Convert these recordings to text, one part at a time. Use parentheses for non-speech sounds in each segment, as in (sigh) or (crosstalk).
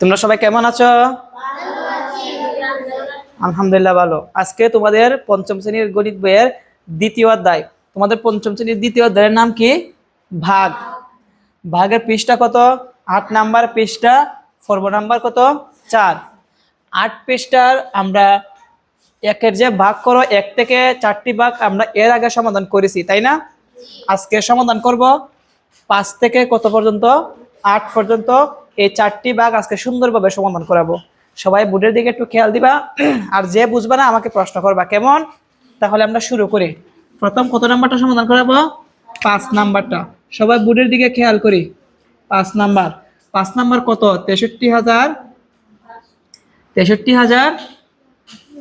তোমরা সবাই কেমন আছো? আলহামদুলিল্লাহ ভালো। আজকে তোমাদের পঞ্চম শ্রেণির গণিত বইয়ের দ্বিতীয় অধ্যায়। তোমাদের পঞ্চম শ্রেণির দ্বিতীয় অধ্যায়ের নাম কি? ভাগ। ভাগের পৃষ্ঠা কত? আট নাম্বার পৃষ্ঠা, পর্ব নাম্বার কত? চার। আট পৃষ্ঠার আমরা একের যে ভাগ করো, এক থেকে চারটি ভাগ আমরা এর আগে সমাধান করেছি, তাই না? আজকে সমাধান করব পাঁচ থেকে কত পর্যন্ত? আট পর্যন্ত। এই চারটি ভাগ আজকে সুন্দরভাবে সমাধান করাবো। সবাই বোর্ডের দিকে একটু খেয়াল দিবা। (clears throat) আর যে বুঝবা না, আমাকে প্রশ্ন করবা। কেমন? তাহলে আমরা শুরু করি। প্রথম কত নাম্বারটা সমাধান করাবো? পাঁচ নাম্বারটা। সবাই বোর্ডের দিকে খেয়াল করি। পাঁচ নাম্বার। পাঁচ নাম্বার কত? তেষট্টি হাজার। তেষট্টি হাজার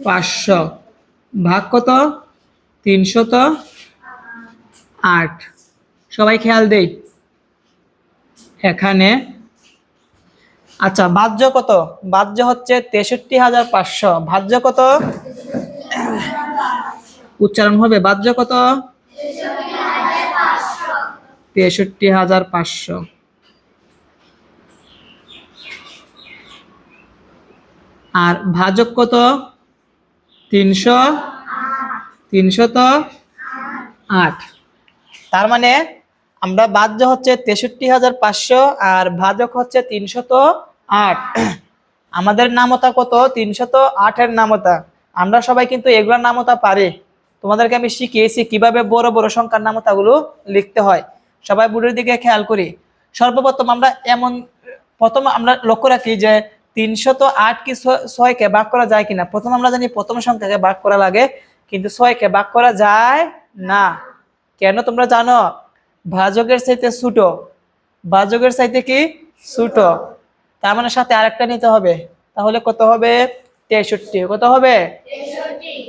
পাঁচশো। ভাগ কত? তিনশত আট। সবাই খেয়াল দেই। এখানে। আচ্ছা বাহ্য কত? বাহ্য হচ্ছে তেষট্টি হাজার পাঁচশো। ভাজ্য কত? উচ্চারণ হবে বাহ্য কত? তেষট্টি হাজার পাঁচশো। আর ভাজক কত? তিনশো। তিনশত আট। তার মানে আমরা বাহ্য হচ্ছে তেষট্টি হাজার পাঁচশো আর ভাজক হচ্ছে তিনশত আট। আমাদের নামতা কত? তিনশত আটের নামতা। আমরা সবাই কিন্তু এগুলোর নামতা পারি। তোমাদেরকে আমি শিখিয়েছি কীভাবে বড় বড় সংখ্যার নামতাগুলো লিখতে হয়। সবাই বুড়ির দিকে খেয়াল করি। সর্বপ্রথম আমরা এমন, প্রথম আমরা লক্ষ্য রাখি যে তিনশত আট কি ছয়- ছয়কে ভাগ করা যায় কিনা? প্রথম আমরা জানি প্রথম সংখ্যাকে ভাগ করা লাগে, কিন্তু ছয়কে ভাগ করা যায় না। কেন তোমরা জানো? ভাজকের চাইতে ছোট। ভাজকের চাইতে কি? ছোট। তার মানে সাথে আরেকটা নিতে হবে। তাহলে কত হবে? তেষট্টি। কত হবে?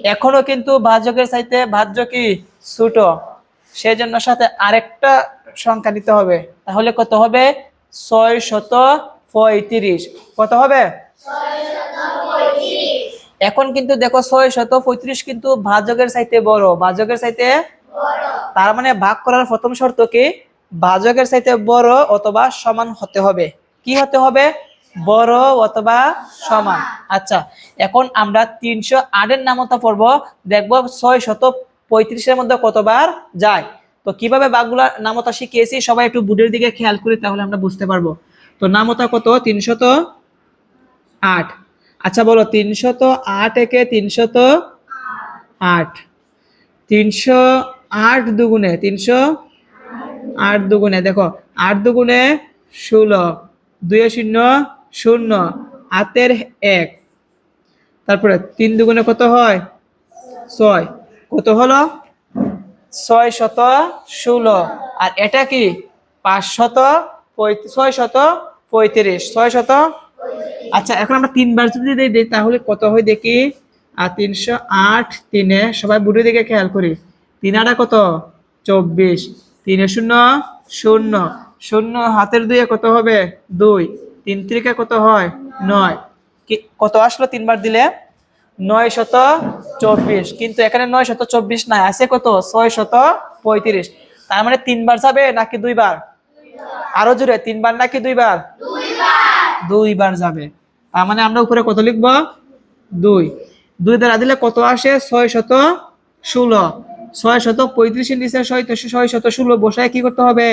এখনও কিন্তু ভাজকের চাইতে ভাজ্য কি? ছোট। সেই জন্য সাথে আরেকটা সংখ্যা নিতে হবে। তাহলে কত হবে? ছয় শত পঁয়ত্রিশ। কত হবে? এখন কিন্তু দেখো ছয় শত পঁয়ত্রিশ কিন্তু ভাজকের চাইতে বড়। ভাজকের চাইতে তার মানে ভাগ করার প্রথম শর্ত কি? ভাজকের চাইতে বড় অথবা সমান হতে হবে। কি হতে হবে? বড় অথবা সমান। আচ্ছা এখন আমরা তিনশো আটের নামতা পড়ব। দেখব ছয় শত পঁয়ত্রিশের মধ্যে কতবার যায়। তো কীভাবে বাঘগুলা নামতা শিখিয়েছি, সবাই একটু বুডের দিকে খেয়াল করি তাহলে আমরা বুঝতে পারব। তো নামতা কত? তিনশত আট। আচ্ছা বলো, তিনশত আট একে তিনশত আট। তিনশো আট দুগুণে তিনশো আট দুগুণে, দেখো, আট দুগুণে ষোলো, দুয়ে শূন্য শূন্য আটের এক। তারপরে তিন দুগুণে কত হয়? ছয়। কত হলো? ছয় শত ষোলো। আর এটা কি? পাঁচ শত ছয় শত পঁয়ত্রিশ। ছয় শত আচ্ছা এখন আমরা তিনবার যদি দিই, তাহলে কত হয় দেখি? আর তিনশো আট তিনে সবাই বুড়ি দিকে খেয়াল করি। তিন আটা কত? চব্বিশ। তিনে শূন্য শূন্য। শূন্য হাতের দুয়ে কত হবে? দুই। তিন ত্রিকে কত হয়? নয়। কি, কত আসলো তিনবার দিলে? নয় শত চব্বিশ। কিন্তু এখানে নয় শত চব্বিশ নাই, আছে কত? ছয় শত পঁয়ত্রিশ। তার মানে তিনবার যাবে নাকি দুইবার? আরও জোরে, তিনবার নাকি দুইবার? দুইবার যাবে। তার মানে আমরা উপরে কত লিখব? দুই। দুই দ্বারা দিলে কত আসে? ছয় শত ষোলো। ছয় শত পঁয়ত্রিশের নিচে ছয় ছয় শত ষোলো বসায় কি করতে হবে?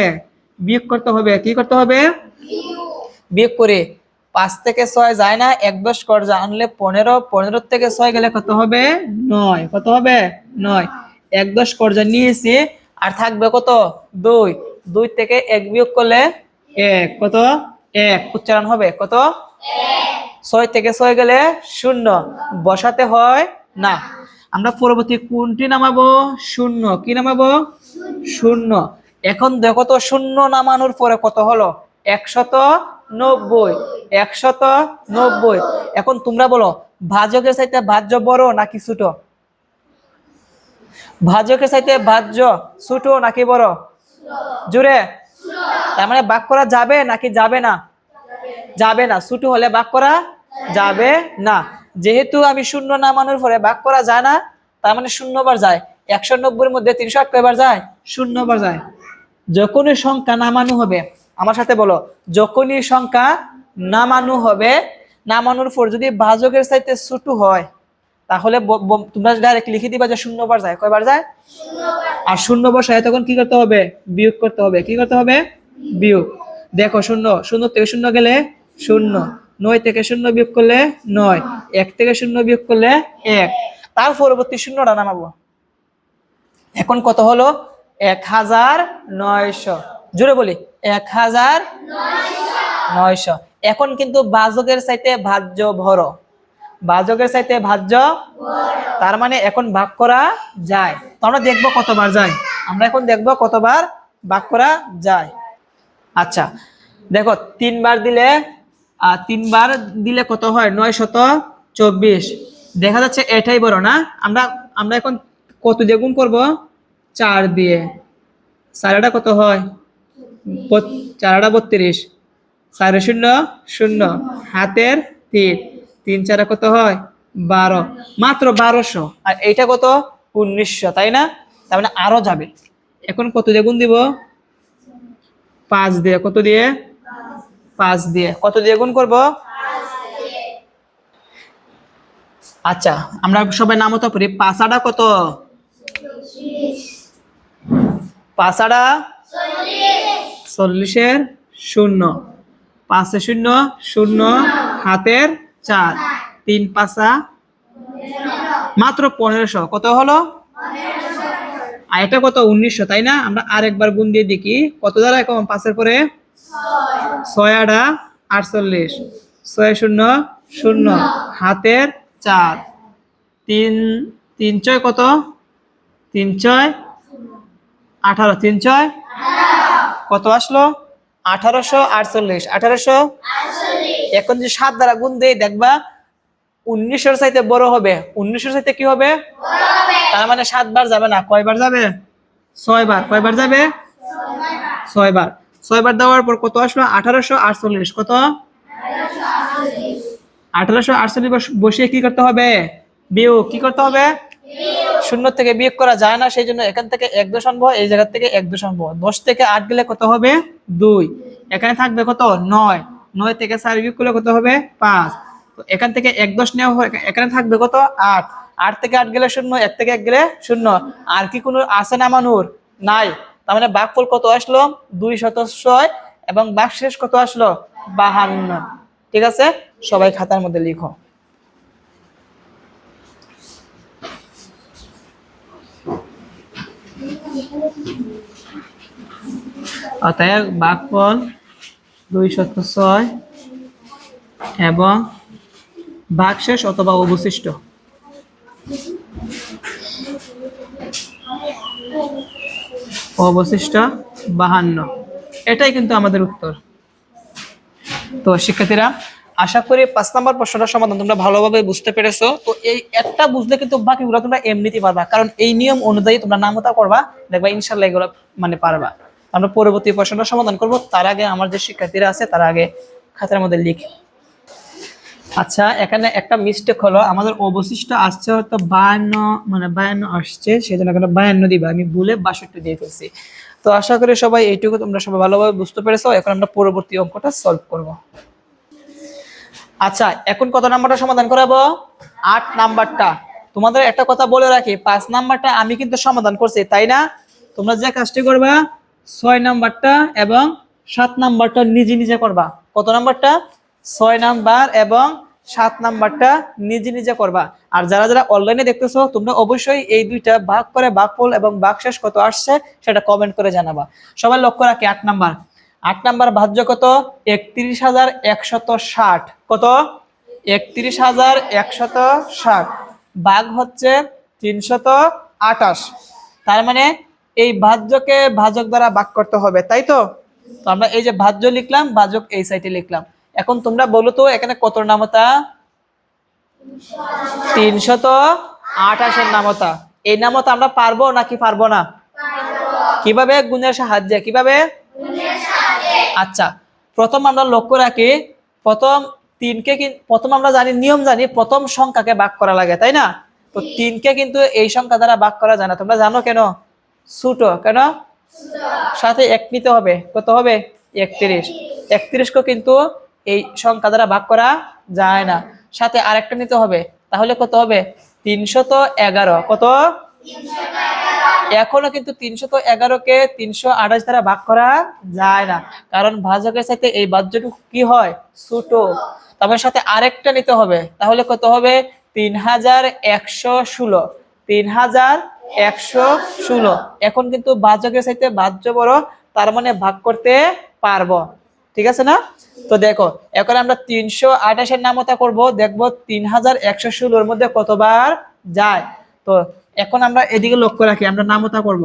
বিয়োগ করতে হবে। কি করতে হবে? বিয়োগ করে পাঁচ থেকে ছয় যায় না এক দশ কর যা আনলে পনেরো পনেরো থেকে ছয় গেলে কত হবে? নয়। কত হবে? নয়। এক দশ কর্জা নিয়েছি আর থাকবে কত? দুই। দুই থেকে এক বিয়োগ করলে এক। কত? এক। উচ্চারণ হবে কত? ছয় থেকে ছয় গেলে শূন্য। বসাতে হয় না। আমরা পরবর্তী কোনটি নামাবো? শূন্য। কি নামাবো? শূন্য। এখন দেখো তো, শূন্য নামানোর পরে কত হলো? একশত নব্বই। একশত নব্বই। এখন তোমরা বলো, ভাজকের চাইতে ভাজ্য বড় নাকি ছোট? ভাজকের চাইতে ভাজ্য ছোট নাকি বড়? জুড়ে তার মানে বাক করা যাবে নাকি যাবে না? যাবে না। ছোট হলে বাক করা যাবে না। যেহেতু আমি শূন্য নামানোর পরে বাক করা যায় না তার মানে শূন্যবার যায়। একশো নব্বইয়ের মধ্যে তিনশো আট কয়বার যায়? শূন্যবার যায়। যখনই সংখ্যা নামানো হবে আমার সাথে বলো যখনই সংখ্যা নামানো হবে নামানোর পর যদি ভাজকের চাইতে ছোট হয় তাহলে ব- ব- তোমরা ডাইরেক্ট লিখে দিবা যে শূন্যবার যায়। কয়বার যায়? আর শূন্য বসায় তখন কি করতে হবে? বিয়োগ করতে হবে। কি করতে হবে? বিয়োগ। দেখো শূন্য শূন্য থেকে শূন্য গেলে শূন্য নয় থেকে শূন্য বিয়োগ করলে নয়। এক থেকে শূন্য বিয়োগ করলে এক। তার পরবর্তী শূন্যটা নামাবো। এখন কত হলো? এক হাজার নয়শো। জোরে বলি, এক হাজার নয়শো। এখন কিন্তু বাজকের চাইতে ভাজ্য ভর। বাজকের চাইতে ভাজ্য তার মানে এখন ভাগ করা যায়। তো আমরা দেখব কতবার যায়। আমরা এখন দেখব কতবার ভাগ করা যায়। আচ্ছা দেখো, তিনবার দিলে আর তিনবার দিলে কত হয়? নয় শত চব্বিশ। দেখা যাচ্ছে এটাই বড়, না? আমরা আমরা এখন কত দিয়ে গুণ করব? চার দিয়ে। সারাটা কত হয়? চারাটা বত্রিশ। সাড়ে শূন্য শূন্য। হাতের তিন। তিন চারা কত হয়? বারো। মাত্র বারোশো। আর এইটা কত? উনিশশো, তাই না? তার মানে আরও যাবে। এখন কত দিয়ে গুণ দিব? পাঁচ দিয়ে। কত দিয়ে? পাঁচ দিয়ে। কত দিয়ে গুণ করব? আচ্ছা আমরা সবাই নামতা পড়ি পাঁচাটা কত? পাঁচাটা চল্লিশের শূন্য। পাঁচে শূন্য শূন্য হাতের চার। তিন পাঁচা, মাত্র পনেরোশো। কত হলো? আর এটা কত? উনিশশো, তাই না? আমরা আরেকবার গুণ দিয়ে দেখি। কত দ্বারা এখন পাঁচের পরে ছয় আটা আটচল্লিশ। ছয় শূন্য শূন্য। হাতের চার। তিন তিন ছয় কত? তিন ছয়? আঠারো। তিন ছয়? কত আসলো? আঠারোশো আটচল্লিশ। আঠারোশো এখন যে সাত দ্বারা গুণ দেই, দেখবা উনিশশোর চাইতে বড় হবে। উনিশশোর চাইতে কি হবে? তার মানে সাতবার যাবে না। কয়বার যাবে? ছয়বার। কয়বার যাবে? ছয়বার। ছয়বার দেওয়ার পর কত আসলো? আঠারোশো আটচল্লিশ। কত? আঠারোশো আটচল্লিশ বস- বসিয়ে কি করতে হবে? বিয়োগ কি করতে হবে? শূন্য থেকে বিয়োগ করা যায় না, সেই জন্য এখান থেকে এক দশ আনব, এই জায়গা থেকে এক দশ আনব। দশ থেকে আট গেলে কত হবে? দুই। এখানে থাকবে কত? নয়। নয় থেকে চার বিয়োগ করলে কত হবে? পাঁচ। এখান থেকে এক দশ নেওয়া হয় এখানে থাকবে কত? আট। আট থেকে আট গেলে শূন্য, এক থেকে এক গেলে শূন্য। আর কি কোনো আছে না, মানুর? নাই। তার মানে বাঘফল কত আসলো? দুই শত ছয় এবং বাঘ শেষ কত আসলো? বাহান্ন। ঠিক আছে? সবাই খাতার মধ্যে লিখো। অতএব বাঘফল দুই শত ছয় এবং ভাগশেষ অথবা অবশিষ্ট। অবশিষ্ট বাহান্ন। এটাই কিন্তু আমাদের উত্তর। তো শিক্ষার্থীরা আশা করি পাঁচ নম্বর প্রশ্নটার সমাধান তোমরা ভালোভাবে বুঝতে পেরেছ। তো এই একটা বুঝলে কিন্তু বাকিগুলো তোমরা এমনিতেই পারবা। কারণ এই নিয়ম অনুযায়ী তোমরা নামতা করবা, দেখবা ইনশাল্লাহ এগুলো মানে পারবা। আমরা পরবর্তী প্রশ্নটা সমাধান করব। তার আগে আমার যে শিক্ষার্থীরা আছে, তার আগে খাতার মধ্যে লিখে। আচ্ছা এখানে একটা মিস্টেক হলো, আমাদের অবশিষ্ট আসছে হয়তো বায়ান্ন মানে বায়ান্ন আসছে, সেজন্য এখানে বায়ান্ন দিবা। আমি ভুলে বাষট্টি দিয়ে ফেলছি। তো আশা করি সবাই এইটুকু তোমরা সবাই ভালোভাবে বুঝতে পেরেছ। এখন আমরা পরবর্তী অঙ্কটা সলভ করব। আচ্ছা এখন কত নাম্বারটা সমাধান করাবো? আট নাম্বারটা। তোমাদের একটা কথা বলে রাখি, পাঁচ নাম্বারটা আমি কিন্তু সমাধান করছি, তাই না? তোমরা যে কাজটি করবা, ছয় নাম্বারটা এবং সাত নাম্বারটা নিজে নিজে করবা। কত নাম্বারটা? ছয় নাম্বার এবং সাত নাম্বারটা নিজে নিজে করবা। আর যারা যারা অনলাইনে দেখতেছো, তোমরা অবশ্যই এই দুইটা ভাগ করে ভাগফল এবং ভাগশেষ কত আসছে, সেটা কমেন্ট করে জানাবা। সবাই লক্ষ্য রাখি, আট নাম্বার। আট নাম্বার ভাজ্য কত? একত্রিশ হাজার একশত ষাট। কত? একত্রিশ হাজার একশত ষাট। ভাগ হচ্ছে তিনশত আটাশ তার মানে এই ভাজ্যকে ভাজক দ্বারা ভাগ করতে হবে, তাই তো? আমরা এই যে ভাজ্য লিখলাম ভাজক এই সাইডে লিখলাম। এখন তোমরা বলো তো, এখানে কত নামতা? তিনশত আঠাশের নামতা। এই নামতা আমরা পারব নাকি পারব না? কীভাবে? গুণের সাহায্যে। কীভাবে? আচ্ছা প্রথম আমরা লক্ষ্য রাখি প্রথম তিনকে প্রথম আমরা জানি নিয়ম জানি প্রথম সংখ্যাকে ভাগ করা লাগে তাই না? তো তিনকে কিন্তু এই সংখ্যা দ্বারা ভাগ করা যায় না। তোমরা জানো কেন? ছোট কেন? সাথে এক নিতে হবে। কত হবে? একত্রিশ। একত্রিশকে কিন্তু এই সংখ্যা দ্বারা ভাগ করা যায় না। সাথে আরেকটা নিতে হবে। তাহলে কত হবে? তিনশত এগারো। কত? এখনও কিন্তু তিনশত এগারোকে তিনশো আঠাশ দ্বারা ভাগ করা যায় না। কারণ ভাজকের সাথে এই বাদ্যটুকু কি হয়? ছোট তারপর সাথে আরেকটা নিতে হবে। তাহলে কত হবে? তিন হাজার একশো ষোলো। তিন হাজার একশো ষোলো। এখন কিন্তু বাজকের সাথে বাহ্য বড়, তার মানে ভাগ করতে পারব। ঠিক আছে না? তো দেখো, এখন আমরা তিনশো আঠাশের নামতা করব। দেখব তিন হাজার একশো ষোলোর মধ্যে কতবার যায়? তো এখন আমরা এদিকে লক্ষ্য রাখি, আমরা নামতা করব।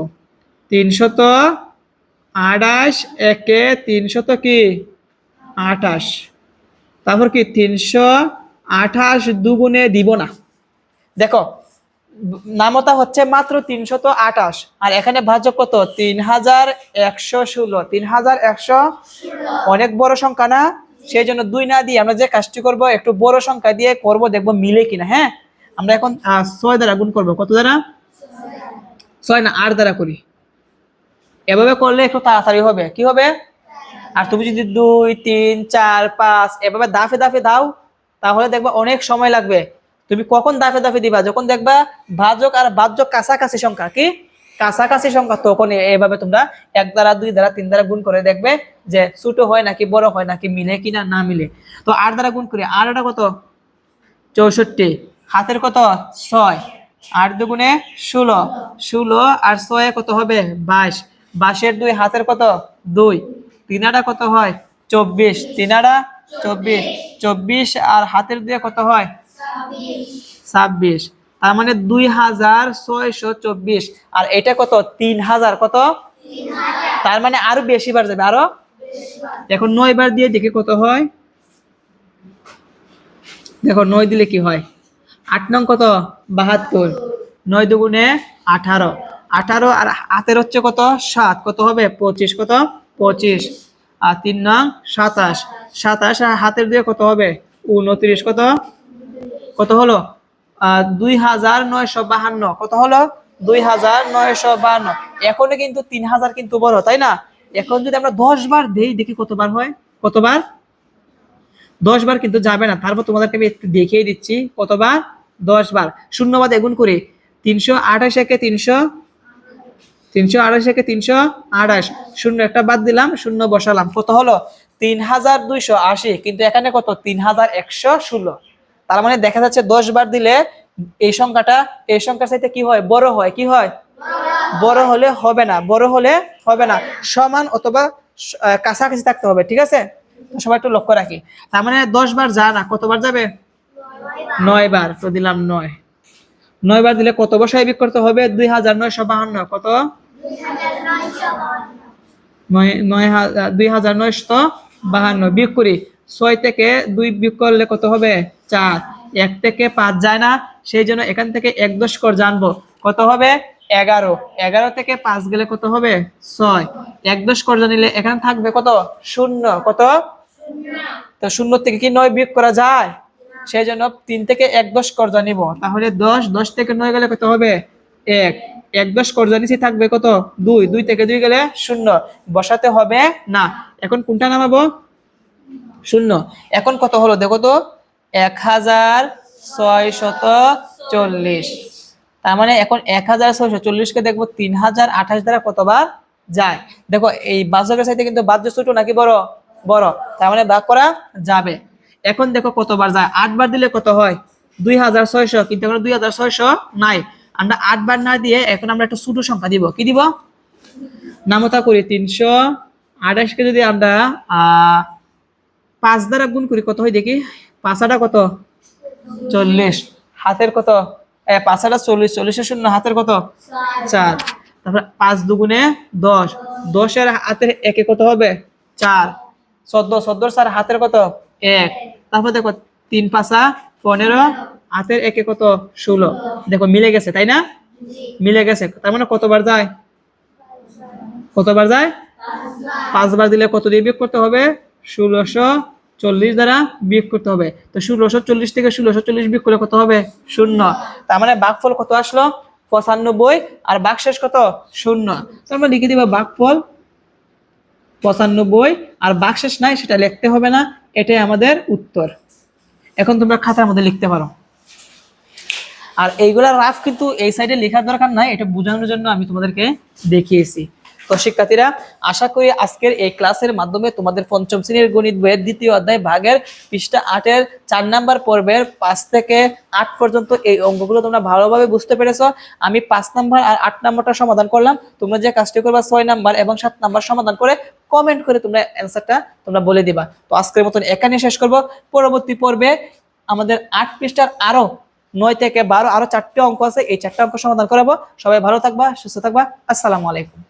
তিনশত আঠাশ, একে তিনশত কি? আঠাশ। তারপর কি? তিনশো আঠাশ দুগুণে দিব না। দেখো নামতা হচ্ছে মাত্র তিনশত আঠাশ, আর এখানে ভাজ্য কত? তিন হাজার একশো ষোলো। তিন হাজার একশো অনেক বড় সংখ্যা না? সেই জন্য দুই না দিয়ে আমরা যে কাজটি করব, একটু বড় সংখ্যা দিয়ে করব, দেখব মিলে কিনা হ্যাঁ? আমরা এখন ছয় দ্বারা গুণ করব। কত দ্বারা? ছয় না, আট দ্বারা করি। এভাবে করলে একটু তাড়াতাড়ি হবে। কি হবে? আর তুমি যদি দুই, তিন, চার, পাঁচ, এভাবে দাফে দাফে দাও, তাহলে দেখবা অনেক সময় লাগবে। তুমি কখন দাফে দাফে দিবা? যখন দেখবা ভাজক আর বাহ্যক কাছাকাছি সংখ্যা, কি? কাছাকাছি সংখ্যা, তখন এভাবে তোমরা এক দ্বারা, দুই দ্বারা, তিন দ্বারা গুণ করে দেখবে যে ছোট হয় নাকি বড় হয় নাকি মিলে কিনা না মিলে। তো আট দ্বারা গুণ করি। আর এটা কত? চৌষট্টি। হাতের কত? ছয়। আট দুগুণে ষোলো। ষোলো আর ছয়ে কত হবে? বাইশ। বাইশের দুই হাতের কত? দুই। তিনাটা কত হয়? চব্বিশ। তিনাটা চব্বিশ। চব্বিশ আর হাতের দুয়ে কত হয়? ছাব্বিশ। তার মানে দুই হাজার ছয়শো চব্বিশ। আর এটা কত? তিন হাজার কত? তার মানে আরও বেশি বার যাবে। আরও? এখন নয় বার দিয়ে দেখি কত হয়। দেখো, নয় দিলে কি হয়? আট নং কত? বাহাত্তর। নয় দুগুণে আঠারো। আঠারো আর হাতের হচ্ছে কত? সাত। কত হবে? পঁচিশ। কত? পঁচিশ। আর তিন নং সাতাশ। সাতাশ আর হাতের দিয়ে কত হবে? উনত্রিশ। কত? কত হলো? দুই হাজার নয়শো বাহান্ন। কত হলো? দুই হাজার নয়শো বাহান্ন। এখনও কিন্তু তিন হাজার কিন্তু বড়, তাই না? এখন যদি আমরা দশ বার দেই, দেখি কতবার হয়? কতবার? দশ বার কিন্তু যাবে না। তারপর তোমাদেরকে আমি দেখিয়ে দিচ্ছি। কতবার? দশ বার। শূন্য বাদে গুণ করি। তিনশো আঠাশ একে তিনশো তিনশো আঠাশ একে তিনশো আঠাশ। শূন্য একটা বাদ দিলাম, শূন্য বসালাম। কত হলো? তিন হাজার দুইশো আশি, কিন্তু এখানে কত? তিন হাজার একশো ষোলো। তার মানে দেখা যাচ্ছে দশ বার দিলে এই সংখ্যাটা, এই সংখ্যার চাইতে কি হয়? বড় হয়। কি হয়? বড় হলে হবে না। বড় হলে হবে না। সমান অথবা কাছাকাছি থাকতে হবে। ঠিক আছে? সবাই একটু লক্ষ্য রাখি। তার মানে দশ বার যা না, কতবার যাবে? নয় বার তো দিলাম নয়। নয় বার দিলে কত বসায় বিক করতে হবে? দুই হাজার নয়শো বাহান্ন। কত? দুই হাজার নয়শো বাহান্ন। বিয়োগ করি, ছয় থেকে দুই বিয়োগ করলে কত হবে? চার। এক থেকে পাঁচ যায় না, সেই জন্য এখান থেকে এক দশ কর জানব। কত হবে? এগারো। এগারো থেকে পাঁচ গেলে কত হবে? ছয়। এক দশ কর জানিলে এখানে থাকবে কত? শূন্য। কত? তো শূন্য থেকে কি নয় বিয়োগ করা যায়? সেই জন্য তিন থেকে এক দশ কর্জা নিব। তাহলে দশ দশ থেকে নয় গেলে কত হবে? এক। এক দশ কর্জা নিচে থাকবে কত? দুই। দুই থেকে দুই গেলে শূন্য। বসাতে হবে না। এখন কোনটা নামাবো? শূন্য। এখন কত হলো? দেখো তো। এক হাজার ছয় শত চল্লিশ। তার মানে এখন এক হাজার ছয়শো চল্লিশকে দেখব তিন হাজার আঠাশ দ্বারা কতবার যায়? দেখো, এই বাজকের সাথে কিন্তু বাদ্য ছোট নাকি বড়? বড়। তার মানে ভাগ করা যাবে। এখন দেখো কতবার যায়? আটবার দিলে কত হয়? দুই হাজার ছয়শো। কিন্তু এখন দুই হাজার ছয়শো নাই। আমরা আটবার না দিয়ে এখন আমরা একটা ছোট সংখ্যা দিব। কি দিব? নামতা করি তিনশো আঠাশকে যদি আমরা পাঁচ দ্বারা গুণ করি, কত হয় দেখি? পাঁচাটা কত? চল্লিশ। হাতের কত? পাঁচাটা চল্লিশ। চল্লিশের শূন্য হাতের কত? চার। তারপর পাঁচ দুগুণে দশ। দশের হাতের একে কত হবে? চার। চোদ্দ। চোদ্দোর চার হাতের কত? এক। তারপর দেখো তিন, পাঁচা পনেরো, হাতের একে কত? ষোলো। দেখো মিলে গেছে, তাই না? মিলে গেছে। তার মানে কতবার যায়? কতবার যায়? পাঁচবার দিলে কত দিয়ে বিয়োগ করতে হবে? ষোলোশো চল্লিশ দ্বারা বিয়োগ করতে হবে। তো ষোলোশো চল্লিশ থেকে ষোলোশো চল্লিশ বিয়োগ করলে কত হবে? শূন্য। তার মানে ভাগফল কত আসলো? পঁচানব্বই। আর বাকশেষ কত? শূন্য। তার মানে লিখে দিব ভাগফল পঁচানব্বই, আর বাকশেষ নাই, সেটা লিখতে হবে না, এটাই আমাদের উত্তর। এখন তোমরা খাতার মধ্যে লিখতে পারো। আর এইগুলা রাফ কিন্তু এই সাইডে লেখার দরকার নাই, এটা বোঝানোর জন্য আমি তোমাদেরকে দেখিয়েছি। তো শিক্ষার্থীরা, আশা করি আজকের এই ক্লাসের মাধ্যমে তোমাদের পঞ্চম শ্রেণির গণিত বইয়ের দ্বিতীয় অধ্যায় ভাগের পৃষ্ঠা আটের চার নাম্বার পর্বের পাঁচ থেকে আট পর্যন্ত এই অঙ্কগুলো তোমরা ভালোভাবে বুঝতে পেরেছ। আমি পাঁচ নাম্বার আর আট নাম্বারটা সমাধান করলাম। তোমরা যে কাজটি করবা ছয় নাম্বার এবং সাত নাম্বার সমাধান করে কমেন্ট করে তোমরা অ্যান্সারটা তোমরা বলে দিবা। তো আজকের মতন এখানে শেষ করব। পরবর্তী পর্বে আমাদের আট পৃষ্ঠার আরও নয় থেকে বারো, আরও চারটে অঙ্ক আছে, এই চারটে অঙ্ক সমাধান করাবো। সবাই ভালো থাকবা, সুস্থ থাকবা। আসসালামু আলাইকুম।